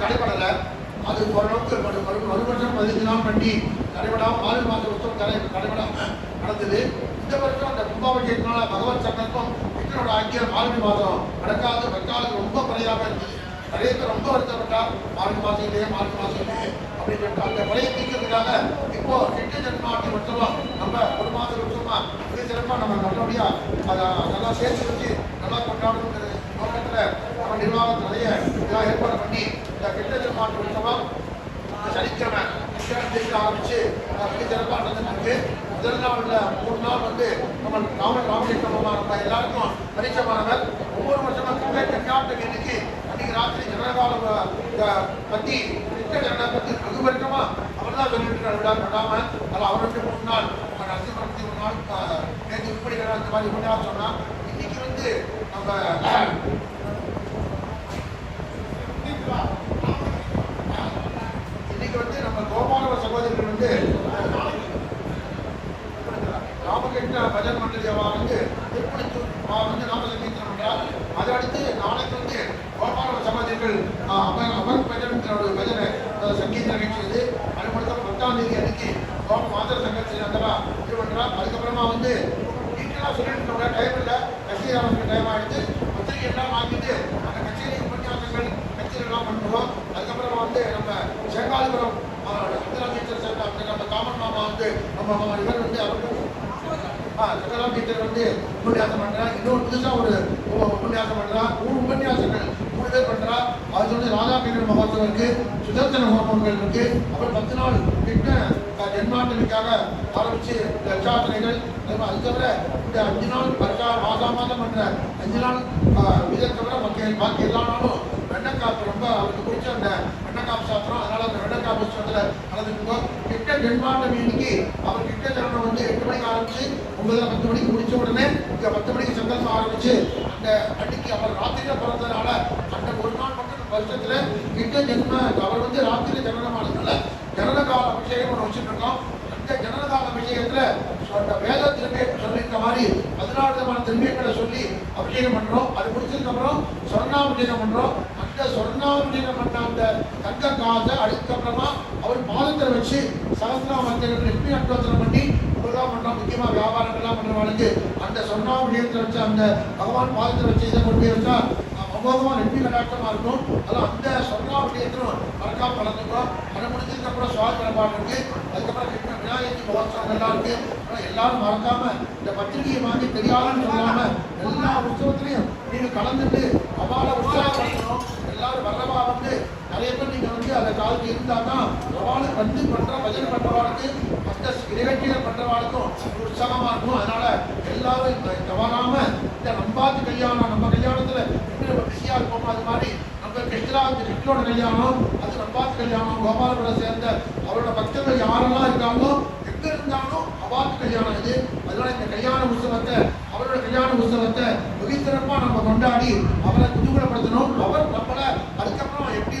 தடைபடலை. அது ஓரளவுக்கு மறு மறு மறுபட்சம் பதினஞ்சு நாள் பண்ணி தடைபடாமல் ஆறு மாத தடை தடைபடாமல் நடந்தது. இந்த வருஷம் அந்த கும்பாபிஷேகத்தினால பகவத் சங்கல்பம் விஷ்ணுவோட மாதம் நடக்காது வெக்காலுக்கு ரொம்ப குறையாக இருந்தது. நிறைய பேர் ரொம்ப வருத்தப்பட்டார் மார்கழி மாதம் இல்லையே மார்கழி மாதம் அப்படின்னு சொல்லிட்டு அந்த குறையை தீர்க்கிறதுக்காக இப்போ எட்டு ஜென்மாட்டி உற்சவம் நம்ம ஒரு மாதம் உற்சவமா மிக சிறப்பாக நம்ம நல்லபடியா அதை நல்லா சேர்த்து வச்சு நல்லா கொண்டாடணுங்கிற நோக்கத்தில் நம்ம நிர்வாகத்தில் நிறைய இதெல்லாம் ஏற்பாடு பண்ணி இந்த கெட்ட ஜென்மாட்டி உற்சவம் இந்த சனிக்கிழமை விசாரணைக்கு ஆரம்பிச்சு அஹ், மிக சிறப்பாக நடந்துட்டு முதல் நாளில் மூணு நாள் வந்து நம்ம ராம ராமகிருஷ்ணமா நம்ம எல்லாருக்கும் பரிச்சயமானவர் ஒவ்வொரு வருஷமும் கிரிக்கெட் கட்டாட்டம் இன்னைக்கு ராத்திரி ஜனகால பத்தி கிரிக்கெட் ஜனகா பத்தி வெகு வருஷமா அவர் தான் சொல்லிட்டு இருக்காரு விழா கொண்டாம அதில் அவருக்கு முன்னாள் நாள் நம்ம நரசிம்மரத்தி ஒரு நாள் நேற்று இப்படி அந்த மாதிரி முன்னாள் சொன்னால் இன்னைக்கு வந்து நம்ம இன்னைக்கு வந்து நம்ம கோபாலவ சகோதரர்கள் வந்து ராமகிருஷ்ண பஜன் மண்டலியவா வந்து திருப்பணி வந்து நாம சங்கீர்த்தனம் பண்றார் அதை அடுத்து நாளைக்கு வந்து கோபாலவ சகோதரிகள் ஆஹ், அவர் அவர் பஜன் ஒரு பஜனை அஹ், சங்கீத நிகழ்ச்சி இது அது மட்டும் பத்தாம் தேதி அன்னைக்கு கோப மாதர் சங்கத்தில் அந்த இது பண்றா அதுக்கப்புறமா வந்து டீட்டெயிலாக சொல்லிட்டு இருக்க டைம் இல்லை கட்சியாளர்களுக்கு டைம் ஆயிடுச்சு. பத்திரிகை எல்லாம் வாங்கிட்டு அந்த கச்சேரி உபன்யாசங்கள் கச்சேரி பண்ணுறோம் பண்ணுவோம் அதுக்கப்புறமா வந்து நம்ம செங்காலிபுரம் முதலமைச்சர் டீச்சர் சார் நம்ம காமன் மாமா வந்து நம்ம இவர் வந்து அவருக்கு ஆ டீச்சர் வந்து உபன்யாசம் பண்ணுறாங்க இன்னொரு புதுசாக ஒரு உபன்யாசம் பண்ணுறான் மூணு உபன்யாசங்கள். மூணு பண்ணுறா அது வந்து ராஜா பீரியட் மகோத்சவம் இருக்கு சுதர்சன ஹோமங்கள் இருக்கு அப்புறம் பத்து நாள் கிட்ட ஜென்மாட்டனுக்காக ஆரம்பிச்சு லட்சாத்திரைகள் அது தவிர இந்த அஞ்சு நாள் பத்தா மாதம் மாதம் பண்ற அஞ்சு நாள் ஆஹ், இதை தவிர பாக்கி எல்லா நாளும் வெண்ணக்காப்பு ரொம்ப அவருக்கு பிடிச்ச அந்த வெண்ணக்காப்பு சாப்பிட்றோம். அதனால அந்த வெண்ணக்காப்பு உற்சவத்தில் கலந்துருக்கோம் கிட்ட ஜென்மாண்டமி இன்னைக்கு அவர் கிட்ட ஜனனம் வந்து எட்டு மணிக்கு ஆரம்பிச்சு ஒன்பதுல பத்து மணிக்கு முடிச்ச உடனே இங்க பத்து மணிக்கு சங்கல்பம் ஆரம்பிச்சு அந்த அன்னைக்கு அவர் ராத்திரியில பிறந்ததுனால அந்த ஒரு நாள் மட்டும் வருஷத்துல கிட்ட ஜென்ம அவர் வந்து ராத்திரி ஜனனமானதுனால ஜனனகால அபிஷேகம் ஒன்று வச்சுட்டு இருக்கோம். அந்த ஜனனகால அபிஷேகத்துல சொன்ன வேத திரும்பியம் சொல்லியிருக்க மாதிரி பதினாறு விதமான திரும்பியங்களை சொல்லி அபிஷேகம் பண்றோம். அது முடிச்சதுக்கு அப்புறம் சொர்ணாபிஷேகம் பண்றோம். அந்த சொர்ணாபிஷேகம் பண்ண அந்த தங்க காசை அதுக்கப்புறமா அவர் பாதத்தில் வச்சு சகசிராமத்தில் எப்படி அட்டோத்தனை பண்ணி இப்படிதான் பண்றோம் முக்கியமா வியாபாரங்கள்லாம் பண்றவங்களுக்கு அந்த சொர்ணாபிஷேகத்தை வச்சு அந்த பகவான் பாதத்தில் வச்சு இதை கொண்டு போய் வச்சா அமோகமா நெற்றி கடாட்சமா இருக்கும்? அதெல்லாம் அந்த சொர்ணாபிஷேகத்திலும் மறக்காம கலந்துக்கிறோம் அதை முடிஞ்சதுக்கு அப்புறம் சுவாமி வழிபாடு இருக்குது அதுக்கப்புறம் கிருஷ்ண விநாயகி மகோத்சவம் எல்லாம் இருக்குது ஆனால் எல்லாரும் மறக்காமல் இந்த பத்திரிகையை வாங்கி தெரியாதுன்னு சொல்லாமல் எல்லா உற்சவத்திலையும் நீங்கள் கலந்துட்டு அவால உற்சாகப்படுத்தணும் எல்லாரும் வரவா வந்து நிறைய பேர் நீங்கள் வந்து அந்த காலத்து இருந்தால் தான் அவளுக்கு வந்து பண்ணுற பஜனை பண்ணுறவாளுக்கு அந்த நிகழ்ச்சிகள் பண்ணுறவாளுக்கும் உற்சாகமாக இருக்கும். அதனால் எல்லாரும் தவறாமல் இந்த நம்பாத்து கல்யாணம் ஏழாவது விக்னோட கல்யாணம் அது ரப்பாத் கல்யாணம் கோபாலனோட சேர்ந்த அவரோட பக்தர்கள் யாரெல்லாம் இருக்காங்களோ எங்க இருந்தாலும் அபாத் கல்யாணம் இது. அதனால இந்த கல்யாண உற்சவத்தை அவரோட கல்யாண உற்சவத்தை மிக சிறப்பா நம்ம கொண்டாடி அவரை குதூகலப்படுத்தணும். அவர் நம்மளை அதுக்கப்புறம் எப்படி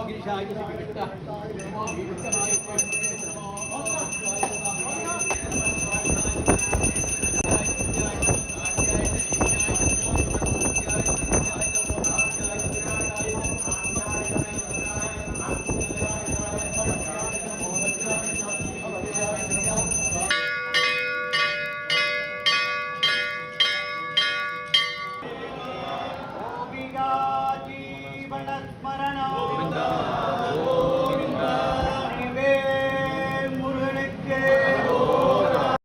Thank you.